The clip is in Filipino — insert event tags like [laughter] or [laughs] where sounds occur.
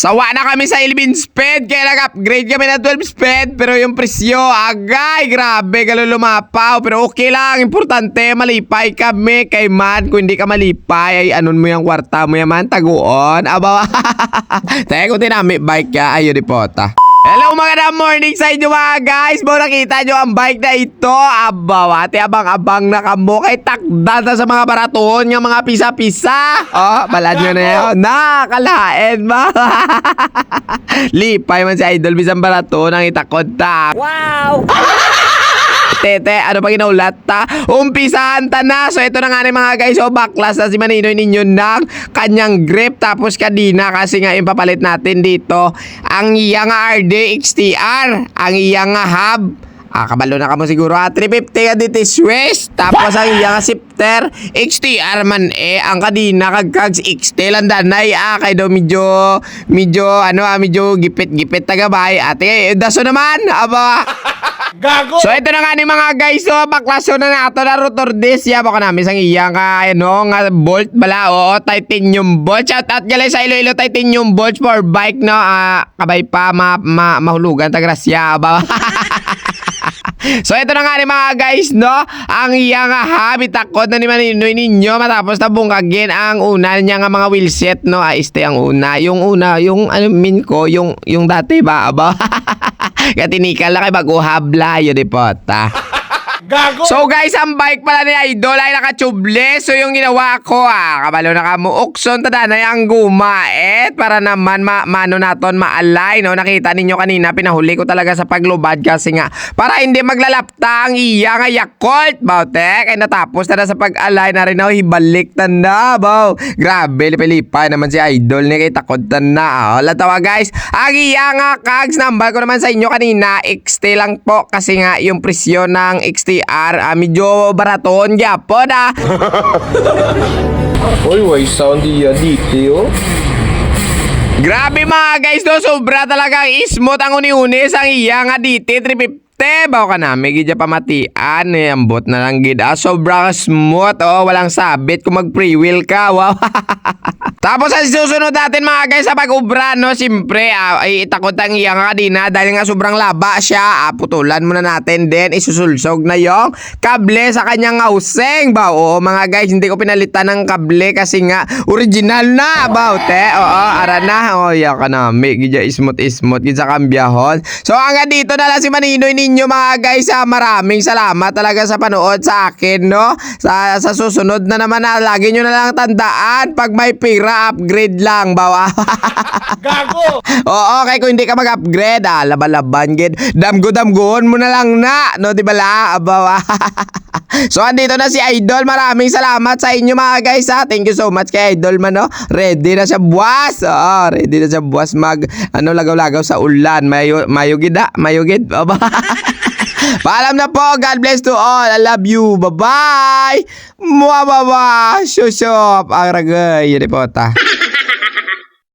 Sawa na kami sa 11 speed, kaya nag-upgrade kami na 12 speed, pero yung presyo, agay, grabe, galo lumapaw. Pero okay lang, importante, malipay kami kay man. Kung hindi ka malipay, ay anon mo yung kwarta mo yaman, taguon. Aba, [laughs] Teka, kung tinami bike ka, ayun di pota. Hello mga morning sa inyo mga guys. Mo nakita nyo ang bike na ito? Abawate abang-abang na kamo Kay takda na sa mga baraton Yung mga pisa-pisa. Oh, balad nyo na yun. Nakalain ba [laughs] Lipay man si Idol Bisang baraton ang itakot ta Wow! [laughs] Tete, ano pa ginaulat ta? Umpisahan ta na. So ito na nga ni mga guys. So baklas na si Maninoy ninyo ng kanyang grip. Tapos kadina kasi nga ipapalit natin dito ang iyang RD XTR. Ang iyang hub. Ah, kabalo na kamo siguro ha. 350 ka dito Swiss. Tapos ang iyang sifter XTR man eh. Ang kadina kag kags XT lang danay. Ah, kay do medyo, medyo, ano ah, medyo gipit-gipit tagabay. Ate, eh, daso naman. Aba, Gago! So ito na nga ni mga guys, so baklaso na nato na rotor disc. Ya baka namin sang iya nga ano nga bolt bala o titanium bolt. Shout out gali sa Iloilo titanium bolt for bike no. Ah, kabay pa ma, ma mahulugan ta grasya ba. [laughs] So ito na nga ni mga guys no Ang iya nga habitakot na ni Maninoy ninyo Matapos na bungkagin ang una niya nga mga wheelset no ah, Este ang una Yung una, yung ano min ko Yung, yung dati ba aba [laughs] Katinikal lang kay bago habla Yun di pota Gago! So guys, ang bike pala ni Idol ay naka-tubeless. So yung ginawa ko ah, kabalo na kamo ukson tada na yung gumait para naman ma mano naton maalay no. Nakita ninyo kanina pinahuli ko talaga sa paglubad kasi nga para hindi maglalapta ang iya nga Yakult baute kay natapos na, na sa pag-alay na rin ako hibalik tanda baw. Grabe lipay naman si Idol ni kay takot na. Oh, latawa guys. Ang iya nga kags number ko naman sa inyo kanina XT lang po kasi nga yung presyo ng XTR ah, medyo baraton gyapon ah. [laughs] Oy, way sound iya dito, oh. Grabe mga guys do, sobra talagang smooth ang uni-unis ang iya nga DT 350 bawa ka na, may gidya pamatian eh, ambot na lang gid. Ah, sobra smooth oh, walang sabit. Kung mag free wheel ka, wow. [laughs] Tapos ang susunod natin mga guys sa pag-ubra no, siyempre ah, ay itakot ang iya nga kadina dahil nga sobrang laba siya, ah, putulan muna natin din, isusulsog na yung kable sa kanyang housing ba, oo mga guys, hindi ko pinalitan ng kable kasi nga original na ba, te, oo, ara na, oh, ya ka na, may gidya smooth smooth, gid sa kambyahon. So hanggang dito na lang si Maninoy ninyo mga guys, ah, maraming salamat talaga sa panood sa akin, no, sa, sa susunod na naman na, lagi nyo na lang tandaan, pag may pira, upgrade lang, bawa. [laughs] Gago! Oo, okay kung hindi ka mag-upgrade, ah, laban-laban gid. Damgo-damgoon mo na lang na, no, di ba la? Abawa. [laughs] so andito na si Idol. Maraming salamat sa inyo mga guys, ha. Thank you so much kay Idol man, no. Ready na siya buwas. Oo, ready na siya buwas mag ano lagaw-lagaw sa ulan. Mayo mayugid ha, mayugid. Aba. [laughs] [laughs] Paalam na po. God bless to all. I love you. Bye-bye. Mua baba. Shusop. Ang ragay. Yun po ta. [laughs]